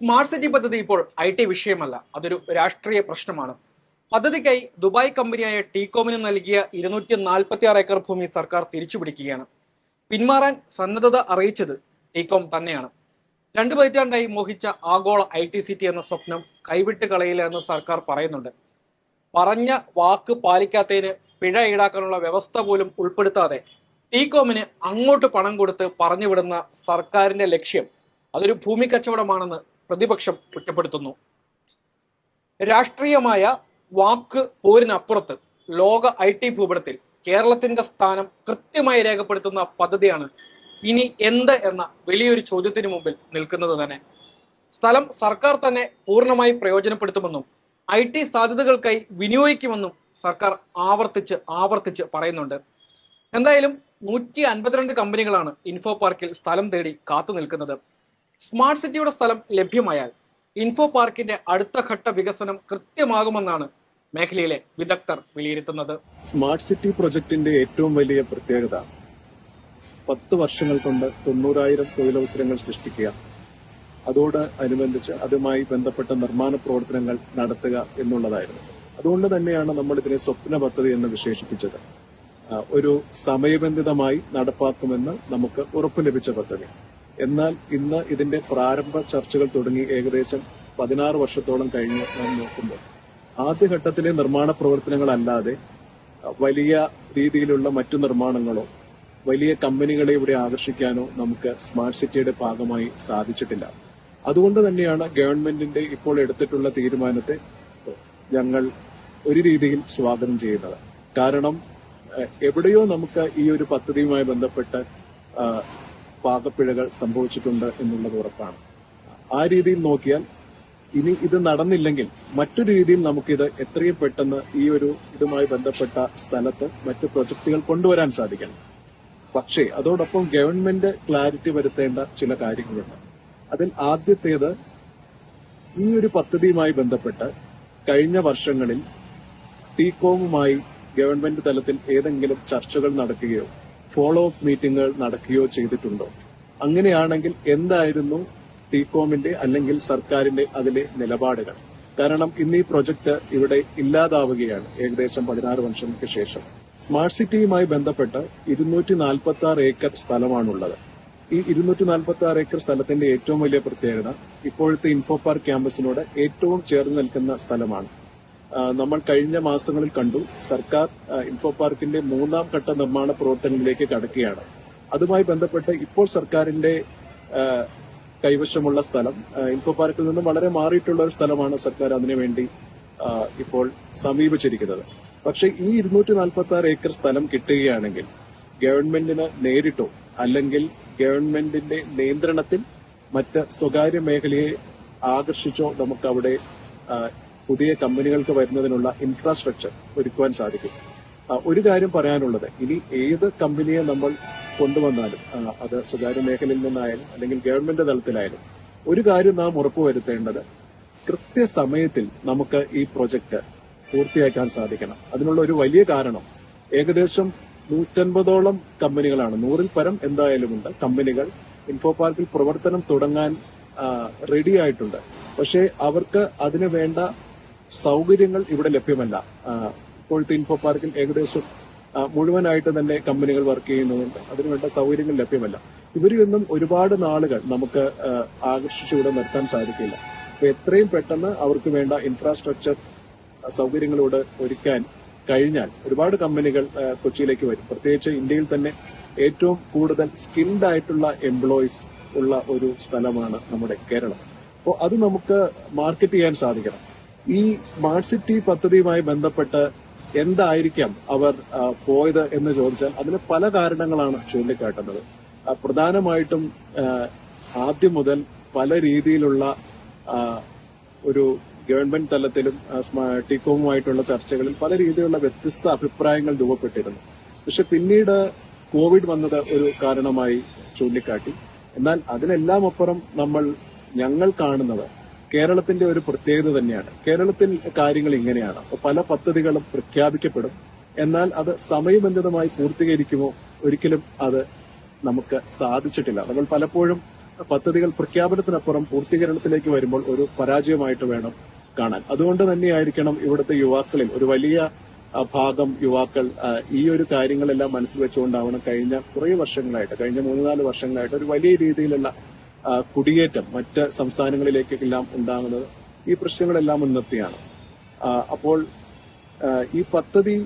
Smart city പദ്ധതി ഇപ്പോൾ I T വിഷയമല്ല. അതൊരു രാഷ്ട്രീയ പ്രശ്നമാണ്. പദ്ധതിക്കായി ദുബായ് കമ്പനിയായ ടീകോമിന് നൽകിയ ഇരുന്നൂറ്റി നാൽപ്പത്തി ആറ് ഏക്കർ ഭൂമി സർക്കാർ തിരിച്ചുപിടിക്കുകയാണ്. പിന്മാറാൻ സന്നദ്ധത അറിയിച്ചത് ടീകോം തന്നെയാണ്. രണ്ട് പതിറ്റാണ്ടായി മോഹിച്ച ആഗോള ഐ ടി സിറ്റി എന്ന സ്വപ്നം കൈവിട്ട് കളയില്ല എന്ന് സർക്കാർ പറയുന്നുണ്ട്. പറഞ്ഞ വാക്ക് പാലിക്കാത്തതിന് പിഴ ഈടാക്കാനുള്ള വ്യവസ്ഥ പോലും ഉൾപ്പെടുത്താതെ ടീകോമിന് അങ്ങോട്ട് പണം കൊടുത്ത് പറഞ്ഞുവിടുന്ന സർക്കാരിന്റെ ലക്ഷ്യം അതൊരു ഭൂമി കച്ചവടമാണെന്ന് പ്രതിപക്ഷം കുറ്റപ്പെടുത്തുന്നു. രാഷ്ട്രീയമായ വാക്ക് പോരിനപ്പുറത്ത് ലോക ഐ ടി ഭൂപടത്തിൽ കേരളത്തിന്റെ സ്ഥാനം കൃത്യമായി രേഖപ്പെടുത്തുന്ന പദ്ധതിയാണ് ഇനി എന്ത് എന്ന വലിയൊരു ചോദ്യത്തിന് മുമ്പിൽ നിൽക്കുന്നത് തന്നെ. സ്ഥലം സർക്കാർ തന്നെ പൂർണമായി പ്രയോജനപ്പെടുത്തുമെന്നും ഐ ടി സാധ്യതകൾക്കായി വിനിയോഗിക്കുമെന്നും സർക്കാർ ആവർത്തിച്ച് ആവർത്തിച്ച് പറയുന്നുണ്ട്. എന്തായാലും നൂറ്റി അൻപത്തിരണ്ട് കമ്പനികളാണ് ഇൻഫോ പാർക്കിൽ സ്ഥലം തേടി കാത്തു നിൽക്കുന്നത് സ്മാർട്ട് സിറ്റിയുടെ സ്ഥലം ലഭ്യമായാൽ ഇൻഫോ പാർക്കിന്റെ അടുത്ത ഘട്ട വികസനം കൃത്യമാകുമെന്നാണ് മേഖലയിലെ വിദഗ്ധർ വിലയിരുത്തുന്നത്. സ്മാർട്ട് സിറ്റി പ്രൊജക്ടിന്റെ ഏറ്റവും വലിയ പ്രത്യേകത പത്ത് വർഷങ്ങൾ കൊണ്ട് തൊണ്ണൂറായിരം തൊഴിലവസരങ്ങൾ സൃഷ്ടിക്കുക. അതോട് അനുബന്ധിച്ച് അതുമായി ബന്ധപ്പെട്ട നിർമ്മാണ പ്രവർത്തനങ്ങൾ നടത്തുക എന്നുള്ളതായിരുന്നു. അതുകൊണ്ട് തന്നെയാണ് നമ്മൾ ഇതിനെ സ്വപ്ന പദ്ധതി എന്ന് വിശേഷിപ്പിച്ചത്. ഒരു സമയബന്ധിതമായി നടപ്പാക്കുമെന്ന് നമുക്ക് ഉറപ്പ് ലഭിച്ച പദ്ധതി. എന്നാൽ ഇന്ന് ഇതിന്റെ പ്രാരംഭ ചർച്ചകൾ തുടങ്ങി ഏകദേശം പതിനാറ് വർഷത്തോളം കഴിഞ്ഞ് നാം നോക്കുമ്പോൾ. ആദ്യഘട്ടത്തിലെ നിർമ്മാണ പ്രവർത്തനങ്ങളല്ലാതെ വലിയ രീതിയിലുള്ള മറ്റു നിർമ്മാണങ്ങളോ വലിയ കമ്പനികളെ ഇവിടെ ആകർഷിക്കാനോ നമുക്ക് സ്മാർട്ട് സിറ്റിയുടെ ഭാഗമായി സാധിച്ചിട്ടില്ല. അതുകൊണ്ട് തന്നെയാണ് ഗവൺമെന്റിന്റെ ഇപ്പോൾ എടുത്തിട്ടുള്ള തീരുമാനത്തെ ഞങ്ങൾ ഒരു രീതിയിൽ സ്വാഗതം ചെയ്യുന്നത്. കാരണം എവിടെയോ നമുക്ക് ഈ ഒരു പദ്ധതിയുമായി ബന്ധപ്പെട്ട് പാകപ്പിഴകൾ സംഭവിച്ചിട്ടുണ്ട് എന്നുള്ളത് ഉറപ്പാണ്. ആ രീതിയിൽ നോക്കിയാൽ ഇനി ഇത് നടന്നില്ലെങ്കിൽ മറ്റൊരു രീതിയിൽ നമുക്കിത് എത്രയും പെട്ടെന്ന് ഈ ഒരു ഇതുമായി ബന്ധപ്പെട്ട സ്ഥലത്ത് മറ്റു പ്രൊജക്ടുകൾ കൊണ്ടുവരാൻ സാധിക്കണം. പക്ഷേ അതോടൊപ്പം ഗവൺമെന്റ് ക്ലാരിറ്റി വരുത്തേണ്ട ചില കാര്യങ്ങളുണ്ട്. അതിൽ ആദ്യത്തേത് ഈ ഒരു പദ്ധതിയുമായി ബന്ധപ്പെട്ട് കഴിഞ്ഞ വർഷങ്ങളിൽ ടീകോമുമായി ഗവൺമെന്റ് തലത്തിൽ ഏതെങ്കിലും ചർച്ചകൾ നടക്കുകയോ ഫോളോ അപ്പ് മീറ്റിംഗുകൾ നടക്കുകയോ ചെയ്തിട്ടുണ്ടോ അങ്ങനെയാണെങ്കിൽ എന്തായിരുന്നു ടീകോമിന്റെ അല്ലെങ്കിൽ സർക്കാരിന്റെ അതിലെ നിലപാടുകൾ കാരണം ഇന്ന് ഈ പ്രൊജക്ട് ഇവിടെ ഇല്ലാതാവുകയാണ് ഏകദേശം പതിനാറ് വർഷങ്ങൾക്ക് ശേഷം. സ്മാർട്ട് സിറ്റിയുമായി ബന്ധപ്പെട്ട് ഇരുന്നൂറ്റി നാൽപ്പത്തി ആറ് ഏക്കർ സ്ഥലമാണുള്ളത്. ഈ ഇരുന്നൂറ്റി നാൽപ്പത്തി ആറ് ഏക്കർ സ്ഥലത്തിന്റെ ഏറ്റവും വലിയ പ്രത്യേകത ഇപ്പോഴത്തെ ഇൻഫോ പാർക്ക് ക്യാമ്പസിനോട് ഏറ്റവും ചേർന്ന് നിൽക്കുന്ന സ്ഥലമാണ്. നമ്മൾ കഴിഞ്ഞ മാസങ്ങളിൽ കണ്ടു. സർക്കാർ ഇൻഫോ പാർക്കിന്റെ മൂന്നാം ഘട്ട നിർമ്മാണ പ്രവർത്തനങ്ങളിലേക്ക് കടക്കുകയാണ്. അതുമായി ബന്ധപ്പെട്ട് ഇപ്പോൾ സർക്കാരിന്റെ കൈവശമുള്ള സ്ഥലം ഇൻഫോ പാർക്കിൽ നിന്നും വളരെ മാറിയിട്ടുള്ള ഒരു സ്ഥലമാണ് സർക്കാർ അതിനുവേണ്ടി ഇപ്പോൾ സമീപിച്ചിരിക്കുന്നത്. പക്ഷേ ഈ ഇരുന്നൂറ്റി നാൽപ്പത്തി ആറ് ഏക്കർ സ്ഥലം കിട്ടുകയാണെങ്കിൽ ഗവൺമെന്റിന് നേരിട്ടോ അല്ലെങ്കിൽ ഗവൺമെന്റിന്റെ നിയന്ത്രണത്തിൽ മറ്റ് സ്വകാര്യ മേഖലയെ ആകർഷിച്ചോ നമുക്ക് അവിടെ പുതിയ കമ്പനികൾക്ക് വരുന്നതിനുള്ള ഇൻഫ്രാസ്ട്രക്ചർ ഒരുക്കുവാൻ സാധിക്കും. ഒരു കാര്യം പറയാനുള്ളത്. ഇനി ഏത് കമ്പനിയെ നമ്മൾ കൊണ്ടുവന്നാലും അത് സ്വകാര്യ മേഖലയിൽ നിന്നായാലും അല്ലെങ്കിൽ ഗവൺമെന്റ് തലത്തിലായാലും ഒരു കാര്യം നാം ഉറപ്പുവരുത്തേണ്ടത് കൃത്യസമയത്തിൽ നമുക്ക് ഈ പ്രൊജക്ട് പൂർത്തിയാക്കാൻ സാധിക്കണം. അതിനുള്ള ഒരു വലിയ കാരണം ഏകദേശം നൂറ്റൻപതോളം കമ്പനികളാണ്. നൂറിൽ പരം എന്തായാലും ഉണ്ട്. കമ്പനികൾ ഇൻഫോ പാർക്കിൽ പ്രവർത്തനം തുടങ്ങാൻ റെഡി ആയിട്ടുണ്ട്. പക്ഷേ അവർക്ക് അതിനു വേണ്ട സൗകര്യങ്ങൾ ഇവിടെ ലഭ്യമല്ല. ഇപ്പോഴത്തെ ഇൻഫോ പാർക്കിൽ ഏകദേശം മുഴുവനായിട്ട് തന്നെ കമ്പനികൾ വർക്ക് ചെയ്യുന്നുണ്ട്. അതിനുവേണ്ട സൗകര്യങ്ങൾ ലഭ്യമല്ല. ഇവരിൽ നിന്നും ഒരുപാട് നാളുകൾ നമുക്ക് ആകർഷിച്ചിവിടെ ആകർഷിച്ച് നിർത്താൻ സാധിക്കില്ല. അപ്പൊ എത്രയും പെട്ടെന്ന് അവർക്ക് വേണ്ട ഇൻഫ്രാസ്ട്രക്ചർ സൗകര്യങ്ങളോട് ഒരുക്കാൻ കഴിഞ്ഞാൽ ഒരുപാട് കമ്പനികൾ കൊച്ചിയിലേക്ക് വരും. പ്രത്യേകിച്ച് ഇന്ത്യയിൽ തന്നെ ഏറ്റവും കൂടുതൽ സ്കിൽഡ് ആയിട്ടുള്ള എംപ്ലോയീസ് ഉള്ള ഒരു സ്ഥലമാണ് നമ്മുടെ കേരളം. അപ്പോൾ അത് നമുക്ക് മാർക്കറ്റ് ചെയ്യാൻ സാധിക്കണം. ഈ സ്മാർട്ട് സിറ്റി പദ്ധതിയുമായി ബന്ധപ്പെട്ട് എന്തായിരിക്കാം അവർ പോയത് എന്ന് ചോദിച്ചാൽ അതിന് പല കാരണങ്ങളാണ് ചൂണ്ടിക്കാട്ടുന്നത്. പ്രധാനമായിട്ടും ആദ്യം മുതൽ പല രീതിയിലുള്ള ഒരു ഗവൺമെന്റ് തലത്തിലും ടിക്കോമുമായിട്ടുള്ള ചർച്ചകളിൽ പല രീതിയിലുള്ള വ്യത്യസ്ത അഭിപ്രായങ്ങൾ രൂപപ്പെട്ടിരുന്നു. പക്ഷെ പിന്നീട് കോവിഡ് വന്നത് ഒരു കാരണമായി ചൂണ്ടിക്കാട്ടി. എന്നാൽ അതിനെല്ലാം അപ്പുറം നമ്മൾ ഞങ്ങൾ കാണുന്നത് കേരളത്തിന്റെ ഒരു പ്രത്യേകത തന്നെയാണ്. കേരളത്തിൽ കാര്യങ്ങൾ ഇങ്ങനെയാണ്. പല പദ്ധതികളും പ്രഖ്യാപിക്കപ്പെടും. എന്നാൽ അത് സമയബന്ധിതമായി പൂർത്തീകരിക്കുമോ ഒരിക്കലും അത് നമുക്ക് സാധിച്ചിട്ടില്ല. നമ്മൾ പലപ്പോഴും പദ്ധതികൾ പ്രഖ്യാപനത്തിനപ്പുറം പൂർത്തീകരണത്തിലേക്ക് വരുമ്പോൾ ഒരു പരാജയമായിട്ട് വേണം കാണാൻ. അതുകൊണ്ട് തന്നെയായിരിക്കണം ഇവിടുത്തെ യുവാക്കളിൽ ഒരു വലിയ ഭാഗം യുവാക്കൾ ഈ ഒരു കാര്യങ്ങളെല്ലാം മനസ്സിൽ വെച്ചുകൊണ്ടാവണം കഴിഞ്ഞ കുറേ വർഷങ്ങളായിട്ട് കഴിഞ്ഞ മൂന്ന് നാല് വർഷങ്ങളായിട്ട് ഒരു വലിയ രീതിയിലുള്ള കുടിയേറ്റം മറ്റ് സംസ്ഥാനങ്ങളിലേക്കെല്ലാം ഉണ്ടാകുന്നത് ഈ പ്രശ്നങ്ങളെല്ലാം മുൻനിർത്തിയാണ്. അപ്പോൾ ഈ പദ്ധതി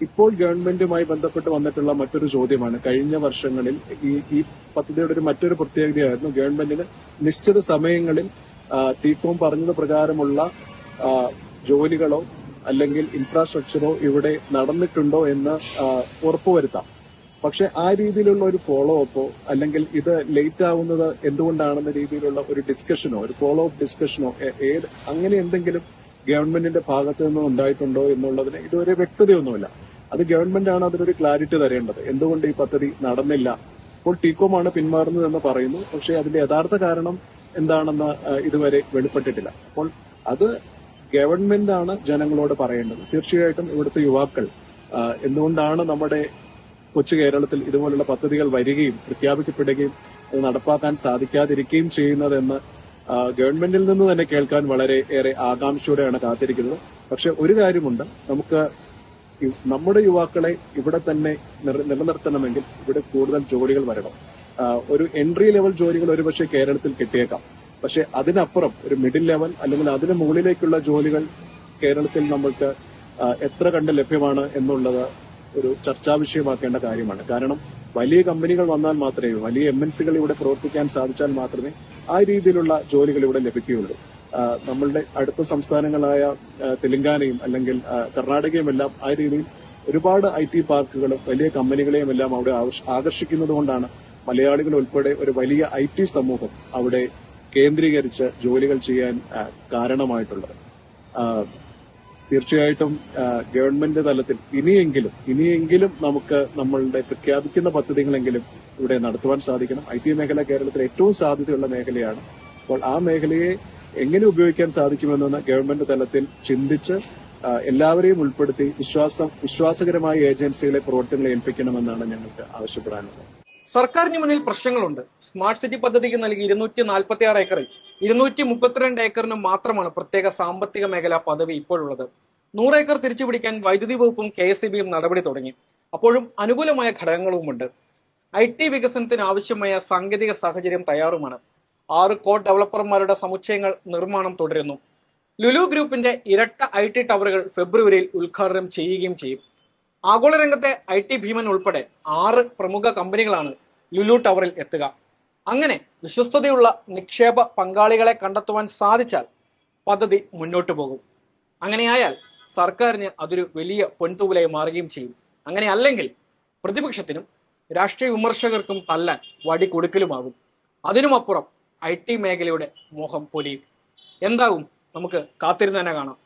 ഇപ്പോൾ ഗവൺമെന്റുമായി ബന്ധപ്പെട്ട് വന്നിട്ടുള്ള മറ്റൊരു ചോദ്യമാണ്. കഴിഞ്ഞ വർഷങ്ങളിൽ ഈ ഈ പദ്ധതിയുടെ ഒരു മറ്റൊരു പ്രത്യേകതയായിരുന്നു ഗവൺമെന്റിന് നിശ്ചിത സമയങ്ങളിൽ ടീക്കോം ടീകോം പറഞ്ഞത് പ്രകാരമുള്ള ജോലികളോ അല്ലെങ്കിൽ ഇൻഫ്രാസ്ട്രക്ചറോ ഇവിടെ നടന്നിട്ടുണ്ടോ എന്ന് ഉറപ്പുവരുത്താം. പക്ഷെ ആ രീതിയിലുള്ള ഒരു ഫോളോ അപ്പോ അല്ലെങ്കിൽ ഇത് ലേറ്റ് ആവുന്നത് എന്തുകൊണ്ടാണെന്ന രീതിയിലുള്ള ഒരു ഡിസ്കഷനോ ഒരു ഫോളോ അപ്പ് ഡിസ്കഷനോ ഏത് അങ്ങനെ എന്തെങ്കിലും ഗവൺമെന്റിന്റെ ഭാഗത്തു നിന്നും ഉണ്ടായിട്ടുണ്ടോ എന്നുള്ളതിന് ഇതുവരെ വ്യക്തതയൊന്നുമില്ല. അത് ഗവൺമെന്റ് ആണ് അതിനൊരു ക്ലാരിറ്റി തരേണ്ടത്. എന്തുകൊണ്ട് ഈ പദ്ധതി നടന്നില്ല? ഇപ്പോൾ ടീകോമാണ് പിന്മാറുന്നത് എന്ന് പറയുന്നു. പക്ഷേ അതിന്റെ യഥാർത്ഥ കാരണം എന്താണെന്ന് ഇതുവരെ വെളിപ്പെട്ടിട്ടില്ല. അപ്പോൾ അത് ഗവൺമെന്റ് ആണ് ജനങ്ങളോട് പറയേണ്ടത്. തീർച്ചയായിട്ടും ഇവിടുത്തെ യുവാക്കൾ എന്തുകൊണ്ടാണ് നമ്മുടെ കൊച്ചു കേരളത്തിൽ ഇതുപോലുള്ള പദ്ധതികൾ വരികയും പ്രഖ്യാപിക്കപ്പെടുകയും അത് നടപ്പാക്കാൻ സാധിക്കാതിരിക്കുകയും ചെയ്യുന്നതെന്ന് ഗവൺമെന്റിൽ നിന്ന് തന്നെ കേൾക്കാൻ വളരെ ഏറെ ആകാംക്ഷയോടെയാണ് കാത്തിരിക്കുന്നത്. പക്ഷെ ഒരു കാര്യമുണ്ട്. നമുക്ക് നമ്മുടെ യുവാക്കളെ ഇവിടെ തന്നെ നിലനിർത്തണമെങ്കിൽ ഇവിടെ കൂടുതൽ ജോലികൾ വരണം. ഒരു എൻട്രി ലെവൽ ജോലികൾ ഒരുപക്ഷെ കേരളത്തിൽ കിട്ടിയേക്കാം. പക്ഷെ അതിനപ്പുറം ഒരു മിഡിൽ ലെവൽ അല്ലെങ്കിൽ അതിന് മുകളിലേക്കുള്ള ജോലികൾ കേരളത്തിൽ നമ്മൾക്ക് എത്ര കണ്ട് ലഭ്യമാണ് എന്നുള്ളത് ഒരു ചർച്ചാ വിഷയമാക്കേണ്ട കാര്യമാണ്. കാരണം വലിയ കമ്പനികൾ വന്നാൽ മാത്രമേ വലിയ എം എൻ സികൾ ഇവിടെ പ്രവർത്തിക്കാൻ സാധിച്ചാൽ മാത്രമേ ആ രീതിയിലുള്ള ജോലികൾ ഇവിടെ ലഭിക്കുകയുള്ളൂ. നമ്മളുടെ അടുത്ത സംസ്ഥാനങ്ങളായ തെലങ്കാനയും അല്ലെങ്കിൽ കർണാടകയും എല്ലാം ആ രീതിയിൽ ഒരുപാട് ഐ ടി പാർക്കുകളും വലിയ കമ്പനികളെയും എല്ലാം അവിടെ ആകർഷിക്കുന്നതുകൊണ്ടാണ് ആകർഷിക്കുന്നത് കൊണ്ടാണ് മലയാളികൾ ഉൾപ്പെടെ ഒരു വലിയ ഐ ടി സമൂഹം അവിടെ കേന്ദ്രീകരിച്ച് ജോലികൾ ചെയ്യാൻ കാരണമായിട്ടുള്ളത്. തീർച്ചയായിട്ടും ഗവൺമെന്റ് തലത്തിൽ ഇനിയെങ്കിലും ഇനിയെങ്കിലും നമുക്ക് നമ്മളുടെ പ്രഖ്യാപിക്കുന്ന പദ്ധതികളെങ്കിലും ഇവിടെ നടത്തുവാൻ സാധിക്കണം. ഐ ടി മേഖല കേരളത്തിലെ ഏറ്റവും സാധ്യതയുള്ള മേഖലയാണ്. അപ്പോൾ ആ മേഖലയെ എങ്ങനെ ഉപയോഗിക്കാൻ സാധിക്കുമെന്ന് ഗവൺമെന്റ് തലത്തിൽ ചിന്തിച്ച് എല്ലാവരെയും ഉൾപ്പെടുത്തി വിശ്വാസം വിശ്വാസകരമായ ഏജൻസികളെ പ്രവർത്തനങ്ങളെ ഏൽപ്പിക്കണമെന്നാണ് ഞങ്ങൾക്ക് ആവശ്യപ്പെടാനുള്ളത്. സർക്കാരിന് മുന്നിൽ പ്രശ്നങ്ങളുണ്ട്. സ്മാർട്ട് സിറ്റി പദ്ധതിക്ക് നൽകി ഇരുന്നൂറ്റി നാൽപ്പത്തി ആറ് ഏക്കറിൽ ഇരുന്നൂറ്റി മുപ്പത്തിരണ്ട് ഏക്കറിന് മാത്രമാണ് പ്രത്യേക സാമ്പത്തിക മേഖലാ പദവി ഇപ്പോഴുള്ളത്. നൂറ് ഏക്കർ തിരിച്ചുപിടിക്കാൻ വൈദ്യുതി വകുപ്പും കെ എസ് നടപടി തുടങ്ങി. അപ്പോഴും അനുകൂലമായ ഘടകങ്ങളുമുണ്ട്. ഐ ടി വികസനത്തിന് ആവശ്യമായ സാങ്കേതിക സാഹചര്യം തയ്യാറുമാണ്. ആറ് കോഡ് ഡെവലപ്പർമാരുടെ സമുച്ചയങ്ങൾ നിർമ്മാണം തുടരുന്നു. ലുലു ഗ്രൂപ്പിന്റെ ഇരട്ട ഐ ടി ടവറുകൾ ഫെബ്രുവരിയിൽ ഉദ്ഘാടനം ചെയ്യുകയും ചെയ്യും. ആഗോള രംഗത്തെ ഐ ടി ഭീമൻ ഉൾപ്പെടെ ആറ് പ്രമുഖ കമ്പനികളാണ് ലുലു ടവറിൽ എത്തുക. അങ്ങനെ വിശ്വസ്തതയുള്ള നിക്ഷേപ പങ്കാളികളെ കണ്ടെത്തുവാൻ സാധിച്ചാൽ പദ്ധതി മുന്നോട്ട് പോകും. അങ്ങനെയായാൽ സർക്കാരിന് അതൊരു വലിയ പൊൻതൂവലായി മാറുകയും ചെയ്യും. അങ്ങനെ അല്ലെങ്കിൽ പ്രതിപക്ഷത്തിനും രാഷ്ട്രീയ വിമർശകർക്കും തല്ലാൻ വടി കൊടുക്കലുമാകും അതിനുമപ്പുറം ഐ ടി മേഖലയുടെ മോഹം പൊലിയും. എന്താകും? നമുക്ക് കാത്തിരുന്ന് തന്നെ കാണാം.